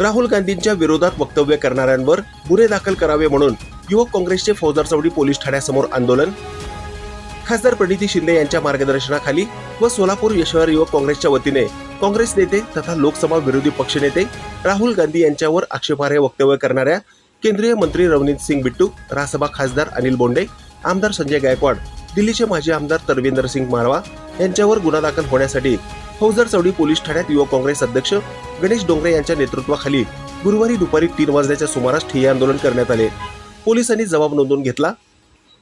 राहुल गांधींच्या विरोधात वक्तव्य करणाऱ्यांवर गुन्हे दाखल करावे म्हणून युवक काँग्रेसचे फौजदार चौडी पोलीस ठाण्यासमोर आंदोलन. खासदार प्रणिती शिंदे यांच्या मार्गदर्शनाखाली व सोलापूर यशवर युवक काँग्रेसच्या वतीने काँग्रेस नेते तथा लोकसभा विरोधी पक्षनेते राहुल गांधी यांच्यावर आक्षेपार्ह वक्तव्य करणाऱ्या केंद्रीय मंत्री रवनीत सिंग बिट्टू रासभा खासदार अनिल बोंडे आमदार संजय गायकवाड दिल्लीचे माजी आमदार तरविंदर सिंग मारवा यांच्यावर गुन्हा दाखल होण्यासाठी फौजदार चौडी पोलीस ठाण्यात युवक काँग्रेस अध्यक्ष गणेश डोंगरे यांच्या नेतृत्वाखाली गुरुवारी दुपारी तीन वाजल्याच्या सुमारास ठिय्या आंदोलन करण्यात आले. पोलिसांनी जबाब नोंदवून घेतला.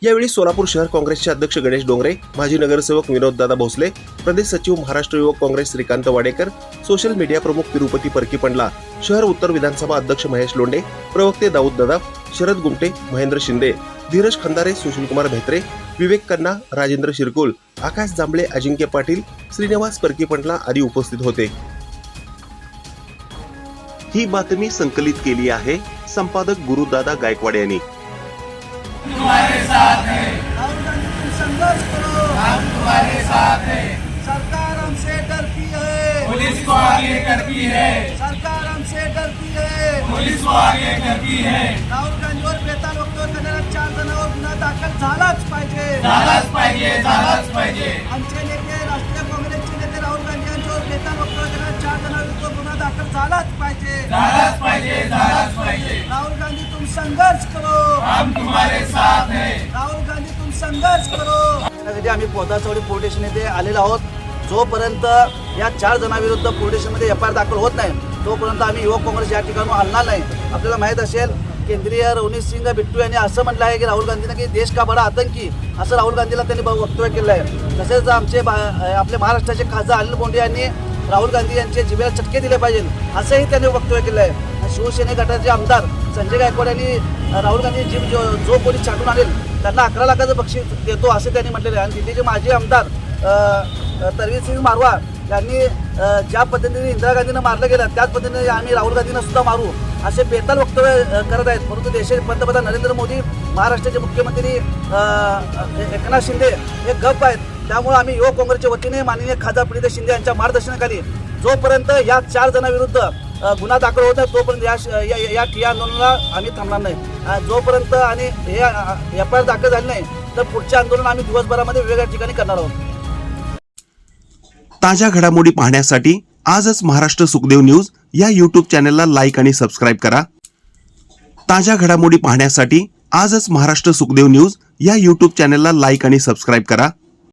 यावेळी सोलापूर शहर काँग्रेसचे अध्यक्ष गणेश डोंगरे माजी नगरसेवक विनोददादा भोसले प्रदेश सचिव महाराष्ट्र युवक काँग्रेस श्रीकांत वाडेकर सोशल मीडिया प्रमुख तिरुपती परकी पंडला शहर उत्तर विधानसभा अध्यक्ष महेश लोंडे प्रवक्ते दाऊद दादा शरद गुमटे महेंद्र शिंदे धीरज खंदारे सुशीलकुमार भेत्रे विवेक कन्ना राजेंद्र शिरकुल आकाश जांभळे अजिंक्य पाटील श्रीनिवास परकी पंडला आदी उपस्थित होते. ही बातमी संकलित केली आहे संपादक गुरुदादा गायकवाड यांनी. सरकार हमसे डरती है। पुलिस को आगे करती है. सरकार हमसे डरती है। पुलिस को आगे करती है. राहुल गांधीवर बेताल वक्तव्य करणाऱ्या चार जणांवर गुन्हा दाखल झालाच पाहिजे. झालाच पाहिजे. झालाच पाहिजे झालाच पाहिजे. राहुल गांधी तुम संघर्ष करो. हम तुम्हारे साथ हैं. राहुल गांधी तुम संघर्ष करो. त्यासाठी आम्ही पोदा चौडी पोलीस स्टेशन येथे आलेलो आहोत. जोपर्यंत या चार जणांविरुद्ध पोलीस स्टेशनमध्ये एफ आय आर दाखल होत नाही तोपर्यंत आम्ही युवक काँग्रेस या ठिकाणी हलणार नाही. आपल्याला माहीत असेल केंद्रीय रवनीत सिंग बिट्टू यांनी असं म्हटलं आहे की राहुल गांधीनं की देश का बडा आतंकी? असं राहुल गांधीला त्यांनी ब- वक्तव्य केलं आहे तसेच आमचे बा- आपले महाराष्ट्राचे खासदार अनिल बोंडे यांनी राहुल गांधी यांच्या जिभेला चटके दिले पाहिजेत असंही त्यांनी वक्तव्य केलं आहे. आणि शिवसेने गटाचे आमदार संजय गायकवाड यांनी राहुल गांधी जीव जो जो कोणी छाटून आणेल त्यांना अकरा लाखाचं बक्षीस देतो असं त्यांनी म्हटलेलं आहे. आणि दिल्लीचे माजी आमदार तरवीर सिंग मारवा यांनी ज्या पद्धतीने इंदिरा गांधीनं मारलं गेलं त्याच पद्धतीने आम्ही राहुल गांधींना सुद्धा मारू असे बेताल वक्तव्य करत आहेत. परंतु देशाचे पंतप्रधान नरेंद्र मोदी महाराष्ट्राचे मुख्यमंत्री एकनाथ शिंदे हे गप आहेत. त्यामुळे आम्ही युवक काँग्रेसच्या वतीने माननीय खासदार प्रणित शिंदे यांच्या मार्गदर्शनाखाली जोपर्यंत या चार जणांविरुद्ध गुन्हा दाखल होत नाही तोपर्यंत या या या- आंदोलनाला आम्ही थांबणार नाही. जोपर्यंत आणि हे एफ आय आर दाखल झाले नाही तर पुढचे आंदोलन आम्ही दिवसभरामध्ये वेगवेगळ्या ठिकाणी करणार आहोत. ताज्या घडामोडी पाहण्यासाठी आजच महाराष्ट्र सुखदेव न्यूज या यूट्यूब चॅनलला लाईक आणि सबस्क्राईब करा. ताज्या घडामोडी पाहण्यासाठी आजच महाराष्ट्र सुखदेव न्यूज या यूट्यूब चॅनलला लाईक आणि सबस्क्राईब करा.